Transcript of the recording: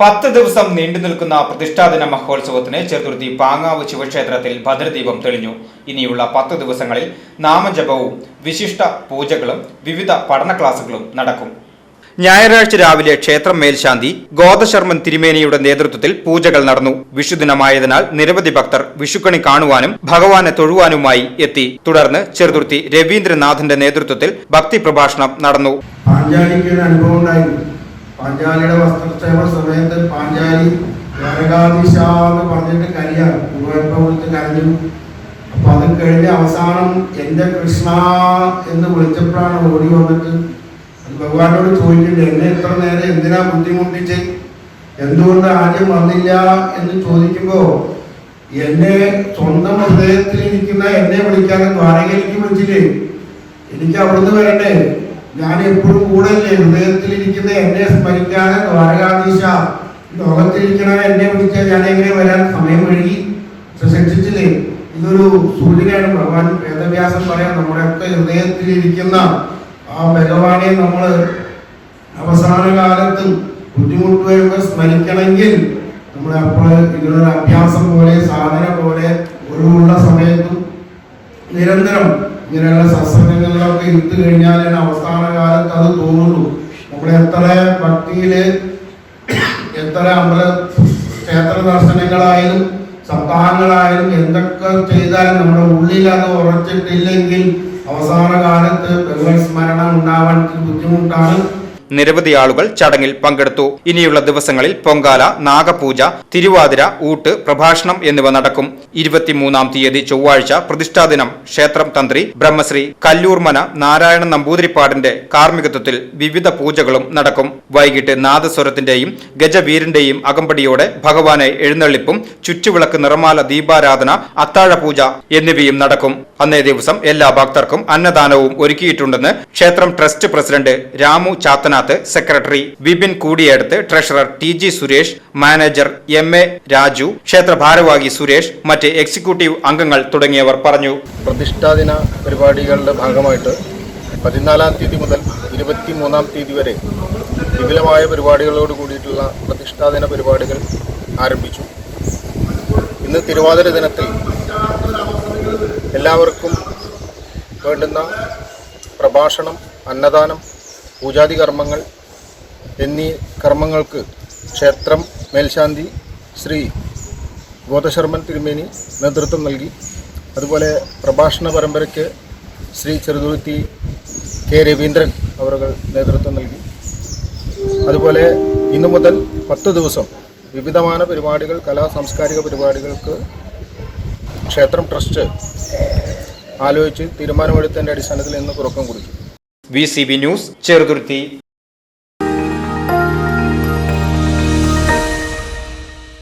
പത്ത് ദിവസം നീണ്ടു നിൽക്കുന്ന പ്രതിഷ്ഠാദിന മഹോത്സവത്തിന് ചെറുതുരുത്തി പാങ്ങാവ് ശിവക്ഷേത്രത്തിൽ ഭദ്രദീപം തെളിഞ്ഞു. ഇനിയുള്ള പത്ത് ദിവസങ്ങളിൽ നാമജപവും വിശിഷ്ട പൂജകളും വിവിധ പഠന ക്ലാസുകളും നടക്കും. ഞായറാഴ്ച രാവിലെ ക്ഷേത്രം മേൽശാന്തി ഗോദശർമ്മൻ തിരുമേനിയുടെ നേതൃത്വത്തിൽ പൂജകൾ നടന്നു. വിഷുദിനമായതിനാൽ നിരവധി ഭക്തർ വിഷുക്കണി കാണുവാനും ഭഗവാനെ തൊഴുവാനുമായി എത്തി. തുടർന്ന് ചെറുതുരുത്തി രവീന്ദ്രനാഥിന്റെ നേതൃത്വത്തിൽ ഭക്തി പ്രഭാഷണം നടന്നു അനുഭവം ഉണ്ടായിരുന്നു. പാഞ്ചാലിയുടെ വസ്ത്രക്ഷേമ സമയത്ത് പാഞ്ചാലി നരകാദിശ എന്ന് പറഞ്ഞിട്ട് കരിയാണ്. ഗുരുവായൂരപ്പ വിളിച്ച് കരഞ്ഞു. അപ്പൊ അത് കഴിഞ്ഞ് അവസാനം എന്റെ കൃഷ്ണ എന്ന് വിളിച്ചപ്പോഴാണ് ഓടി വന്നിട്ട് ഭഗവാനോട് ചോദിക്കുന്നത് എന്നെ ഇത്ര നേരം എന്തിനാ ബുദ്ധിമുട്ടിച്ച്? എന്തുകൊണ്ട് ആദ്യം വന്നില്ല? എന്ന് ചോദിക്കുമ്പോ എന്നെ സ്വന്തം ഹൃദയത്തിൽ ഹൃദയത്തിലിരിക്കുന്ന എന്നെ വിളിക്കാൻ ദ്വാരകയിലേക്ക് വിളിച്ചില്ലേ? എനിക്ക് അവിടുന്ന് വരണ്ടേ? ഞാൻ എപ്പോഴും കൂടല്ലേ ഹൃദയത്തിലിരിക്കുന്ന എന്നെ സ്മരിക്കാതെ ദ്വാരകാധീശ. ലോകത്തിലിരിക്കണ എന്നെ വിളിച്ചാൽ ഞാൻ എങ്ങനെ വരാൻ സമയം വഴുകി? ശിക്ഷിച്ചില്ലേ ഇതൊരു സൂചനയാണ് ഭഗവാൻ വേദവ്യാസം പറയാൻ നമ്മുടെയൊക്കെ ഹൃദയത്തിലിരിക്കുന്ന ആ ഭഗവാനെ നമ്മൾ അവസാന കാലത്തും ബുദ്ധിമുട്ട് വരുമ്പോൾ സ്മരിക്കണമെങ്കിൽ നമ്മൾ അപ്പോൾ ഇതിനൊരു അഭ്യാസം പോലെ സാധന പോലെ ഒഴിവുള്ള സമയത്തും നിരന്തരം ഇങ്ങനെയുള്ള സത്സംഗങ്ങളിലൊക്കെ ഇട്ട് കഴിഞ്ഞാലാണ് അവസാന കാലത്ത് അത് തോന്നുള്ളൂ. നമ്മൾ എത്ര ഭക്തിയിൽ എത്ര അമ്പല ക്ഷേത്ര ദർശനങ്ങളായാലും സപ്താഹങ്ങളായാലും എന്തൊക്കെ ചെയ്താലും നമ്മുടെ ഉള്ളിൽ അത് ഉറച്ചിട്ടില്ലെങ്കിൽ അവസാന കാലത്ത് ഭഗവത് സ്മരണം ഉണ്ടാവാൻ ബുദ്ധിമുട്ടാണ്. നിരവധി ആളുകൾ ചടങ്ങിൽ പങ്കെടുത്തു. ഇനിയുള്ള ദിവസങ്ങളിൽ പൊങ്കാല നാഗപൂജ തിരുവാതിര ഊട്ട് പ്രഭാഷണം എന്നിവ നടക്കും. ഇരുപത്തിമൂന്നാം തീയതി ചൊവ്വാഴ്ച പ്രതിഷ്ഠാദിനം ക്ഷേത്രം തന്ത്രി ബ്രഹ്മശ്രീ കല്ലൂർമന നാരായണ നമ്പൂതിരിപ്പാടിന്റെ കാർമ്മികത്വത്തിൽ വിവിധ പൂജകളും നടക്കും. വൈകിട്ട് നാദസ്വരത്തിന്റെയും ഗജവീരന്റെയും അകമ്പടിയോടെ ഭഗവാനെ എഴുന്നള്ളിപ്പും ചുറ്റുവിളക്ക് നിറമാല ദീപാരാധന അത്താഴ പൂജ എന്നിവയും നടക്കും. അന്നേ ദിവസം എല്ലാ ഭക്തർക്കും അന്നദാനവും ഒരുക്കിയിട്ടുണ്ടെന്ന് ക്ഷേത്രം trust president Ramu Chathanath secretary Vipin കൂടിയെടുത്ത് treasurer T G Suresh manager M A Raju ക്ഷേത്ര ഭാരവാഹി സുരേഷ് മറ്റ് എക്സിക്യൂട്ടീവ് അംഗങ്ങൾ തുടങ്ങിയവർ പറഞ്ഞു. പ്രതിഷ്ഠാദിന പരിപാടികളുടെ ഭാഗമായിട്ട് പതിനാലാം തീയതി മുതൽ ഇരുപത്തി മൂന്നാം തീയതി വരെ വിപുലമായ പരിപാടികളോട് കൂടിയിട്ടുള്ള പ്രതിഷ്ഠാദിന പരിപാടികൾ ആരംഭിച്ചു. ഇന്ന് തിരുവാതിര ദിനത്തിൽ എല്ലാവർക്കും വേണ്ടുന്ന പ്രഭാഷണം അന്നദാനം പൂജാതി കർമ്മങ്ങൾ എന്നീ കർമ്മങ്ങൾക്ക് ക്ഷേത്രം മേൽശാന്തി ശ്രീ ഗോതശർമ്മൻ തിരുമേനി നേതൃത്വം നൽകി. അതുപോലെ പ്രഭാഷണ പരമ്പരയ്ക്ക് ശ്രീ ചെറുതുരുത്തി കെ രവീന്ദ്രൻ അവർ നേതൃത്വം നൽകി. അതുപോലെ ഇന്നു മുതൽ പത്ത് ദിവസം വിവിധമായ പരിപാടികൾ കലാ സാംസ്കാരിക പരിപാടികൾക്ക് ക്ഷേത്രം ട്രസ്റ്റ് ആലോചിച്ച് തീരുമാനമെടുത്തതിന്റെ അടിസ്ഥാനത്തിൽ ഇന്ന് തുടക്കം കുറിക്കും. V news Cheruthuruthy.